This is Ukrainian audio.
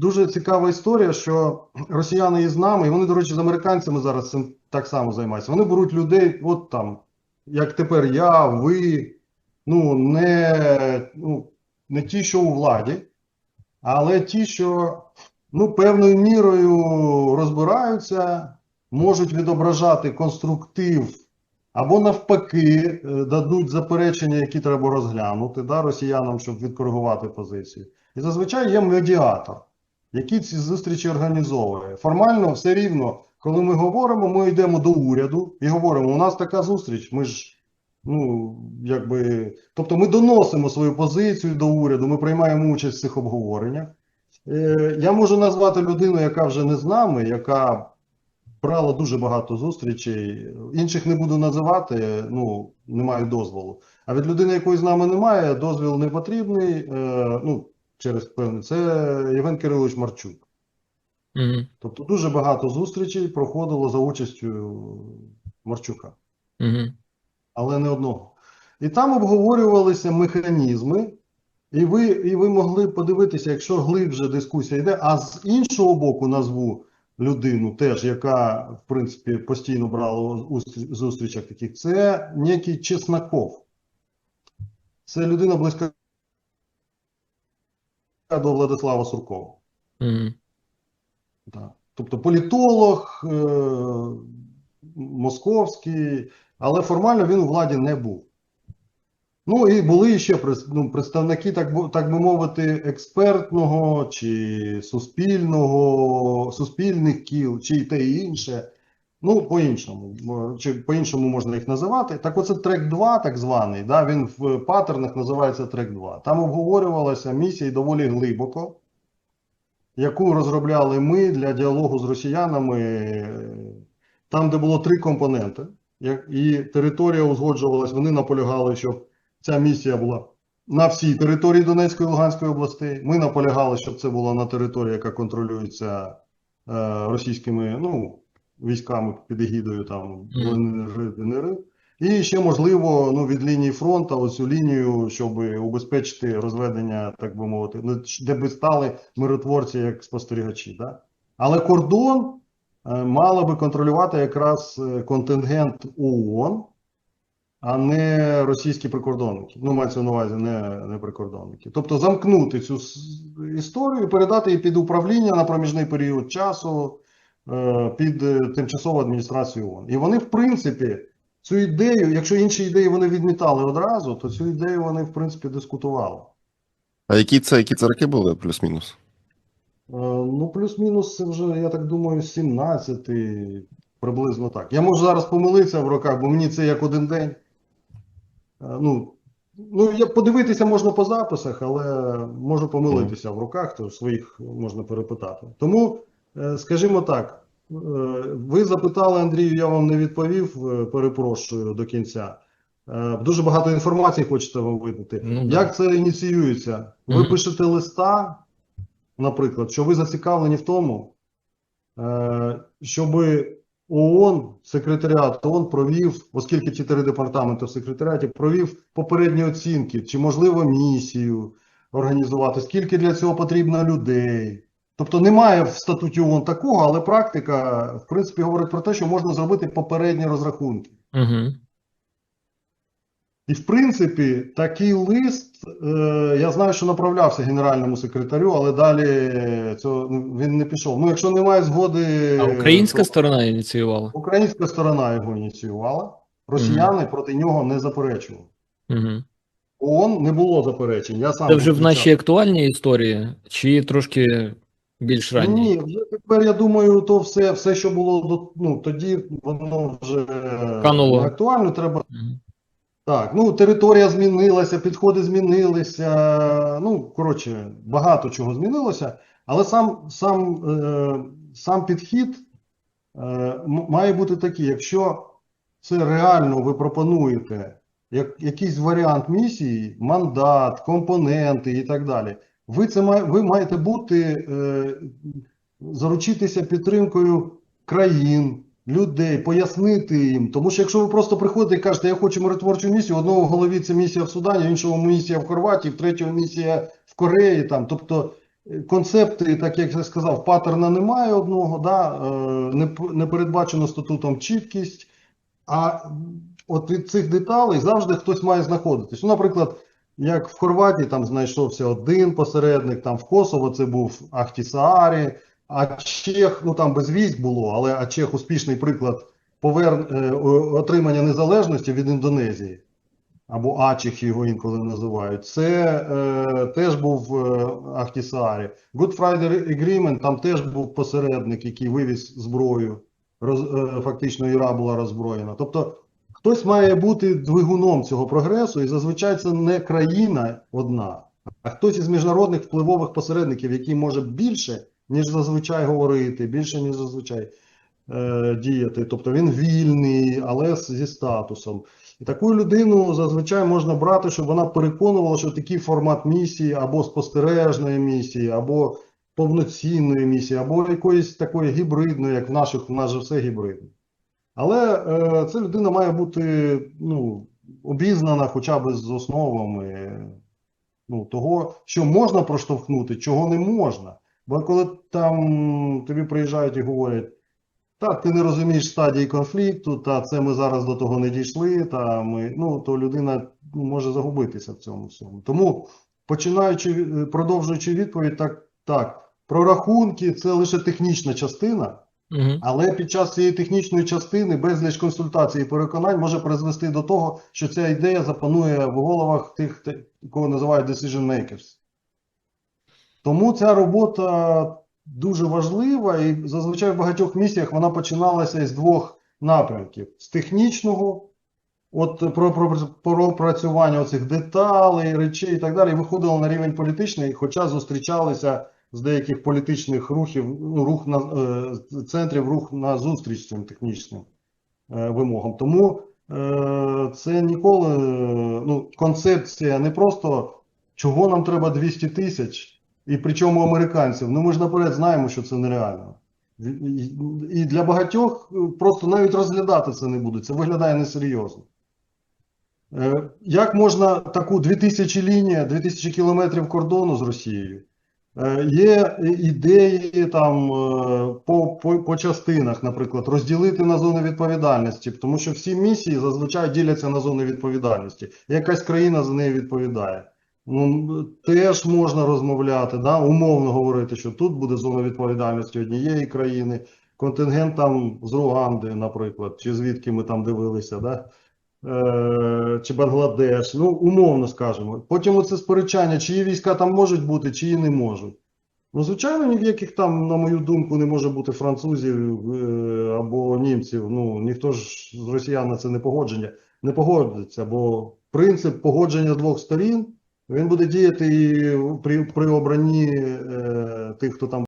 дуже цікава історія, що росіяни із нами, і вони, до речі, з американцями зараз цим так само займаються. Вони беруть людей, от там, як тепер я, ви, ну, не, ну, не ті, що у владі, але ті, що ну, певною мірою розбираються, можуть відображати конструктив, або навпаки, е, дадуть заперечення, які треба розглянути да, росіянам, щоб відкоригувати позицію. І зазвичай є медіатор, який ці зустрічі організовує. Формально все рівно, коли ми говоримо, ми йдемо до уряду і говоримо: у нас така зустріч, ми ж. Ну, якби, тобто ми доносимо свою позицію до уряду, ми приймаємо участь в цих обговореннях. Е, я можу назвати людину, яка вже не з нами, яка брала дуже багато зустрічей. Інших не буду називати, ну, не маю дозволу. А від людини, якої з нами немає, дозвіл не потрібний. Е, ну, через певне, це Євген Кирилович Марчук. Угу. Тобто дуже багато зустрічей проходило за участю Марчука Угу. але не одного. І там обговорювалися механізми, і ви, і ви могли подивитися, якщо глибше дискусія йде, а з іншого боку назву людину теж, яка, в принципі, постійно брала у зустрічах таких, це некий Чесноков. Це людина близька до Владислава Суркова. Угу. Так. Тобто політолог, е, московський, але формально він у владі не був. Ну і були ще ну, представники, так, так би мовити, експертного чи суспільного, суспільних кіл, чи й те і інше. Ну, по-іншому, чи по-іншому можна їх називати. Так оце трек 2, так званий, да, він в паттернах називається трек 2. Там обговорювалася місія доволі глибоко яку розробляли ми для діалогу з росіянами, там, де було три компоненти, і територія узгоджувалась, вони наполягали, щоб ця місія була на всій території Донецької і Луганської областей. Ми наполягали, щоб це було на території, яка контролюється е, російськими ну, військами під егідою там ДНР. І ще можливо, ну від лінії фронту, оцю лінію, щоб убезпечити розведення, так би мовити, ну, де би стали миротворці як спостерігачі. Да? Але кордон е, мала би контролювати якраз е, контингент ООН, а не російські прикордонники. Ну, мається на увазі, не, не прикордонники. Тобто замкнути цю історію передати її під управління на проміжний період часу під е, тимчасову адміністрацію ООН. І вони, в принципі, цю ідею, якщо інші ідеї вони відмітали одразу, то цю ідею вони, в принципі, дискутували. А які це, які це роки були, плюс-мінус? Е, Ну, плюс-мінус, це вже, я так думаю, 17 приблизно так. Я можу зараз помилитися в роках, бо мені це як один день. Е, Ну, ну я, подивитися можна по записах, але можу помилитися в руках, то своїх можна перепитати. Тому, е, скажімо так, е, ви запитали, Андрію, я вам не відповів, е, перепрошую до кінця. Е, Дуже багато інформації хочете вам видати. Ну, да. Як це ініціюється? Ви Мгм. пишете листа, наприклад, що ви зацікавлені в тому, е, щоб ООН, секретаріат ООН провів, оскільки чотири департаменти в секретаріаті, провів попередні оцінки, чи можливо місію організувати, скільки для цього потрібно людей. Тобто немає в статуті ООН такого, але практика, в принципі, говорить про те, що можна зробити попередні розрахунки. Угу. І, в принципі, такий лист, е, я знаю, що направлявся генеральному секретарю, але далі цього, ну, він не пішов. Ну, якщо немає згоди, А українська то сторона ініціювала? українська сторона його ініціювала, росіяни проти нього не заперечували. Угу. ООН не було заперечень. Я сам Це вже в нашій актуальній історії, чи трошки більш ранній? Ні, вже тепер я думаю, то все, все, що було до, ну, тоді, воно вже Кануло. не актуально. Треба Мгм. Так, ну територія змінилася, підходи змінилися. Ну, коротше, багато чого змінилося, але сам, сам, е, сам підхід е, має бути такий, якщо це реально ви пропонуєте як, якийсь варіант місії, мандат, компоненти і так далі, ви, це ви маєте бути, е, заручитися підтримкою країн, людей, пояснити їм. Тому що якщо ви просто приходите і кажете, я хочу миротворчу місію, одного в голові це місія в Судані, іншого місія в Хорватії, в третього місія в Кореї. Там. Тобто концепти, так як я сказав, паттерна немає одного, да, е, не передбачено статутом чіткість, а от від цих деталей завжди хтось має знаходитись. Ну, наприклад, як в Хорватії там знайшовся один посередник, там в Косово це був Ахтісаарі, а Чех, ну там без військ було, але а Чех успішний приклад повер... е, отримання незалежності від Індонезії. Або Ачіх його інколи називають. Це е, теж був е, Ахтісаарі. Good Friday Agreement, там теж був посередник, який вивіз зброю. Роз, е, фактично Іра була роззброєна. Тобто хтось має бути двигуном цього прогресу, і зазвичай це не країна одна, а хтось із міжнародних впливових посередників, який може більше, ніж зазвичай говорити, більше, ніж зазвичай е, діяти. Тобто він вільний, але зі статусом. І таку людину зазвичай можна брати, щоб вона переконувала, що такий формат місії або спостережної місії, або повноцінної місії, або якоїсь такої гібридної, як в наших, в нас же все гібридне. Але е, ця людина має бути ну, обізнана хоча б з основами ну, того, що можна проштовхнути, чого не можна. Бо коли там тобі приїжджають і говорять, та ти не розумієш стадії конфлікту, та це ми зараз до того не дійшли, та ми, ну, то людина ну, може загубитися в цьому всьому. Тому, починаючи, продовжуючи відповідь, так, так, прорахунки це лише технічна частина. Але під час цієї технічної частини безліч консультацій і переконань може призвести до того, що ця ідея запанує в головах тих, кого називають decision makers. Тому ця робота дуже важлива, і зазвичай в багатьох місіях вона починалася із двох напрямків: з технічного, от про, про, про оцих деталей, речей і так далі, і виходило на рівень політичний, хоча зустрічалися з деяких політичних рухів, ну, рух на е, центрів рух на зустріч цим технічним е, вимогам. Тому е, це ніколи ну, концепція не просто чого нам треба 200 тисяч, і причому американців. Ну ми ж наперед знаємо, що це нереально. І- для багатьох просто навіть розглядати це не будуть. Це виглядає несерйозно. Як можна таку 2000 лінія, 2000 кілометрів кордону з Росією? Е, Є ідеї там е, по, по, по частинах, наприклад, розділити на зони відповідальності, тому що всі місії зазвичай діляться на зони відповідальності. Якась країна за неї відповідає. Ну, теж можна розмовляти, да? умовно говорити, що тут буде зона відповідальності однієї країни, контингент там з Руанди, наприклад, чи звідки ми там дивилися, да? Е, чи Бангладеш, ну, умовно скажемо. Потім оце сперечання, чиї війська там можуть бути, чиї не можуть. Ну, звичайно, ніяких там, на мою думку, не може бути французів е, або німців. Ну, ніхто ж з росіян на це не погодження, не погодиться, бо принцип погодження двох сторін, він буде діяти і при, при обранні е, тих, хто там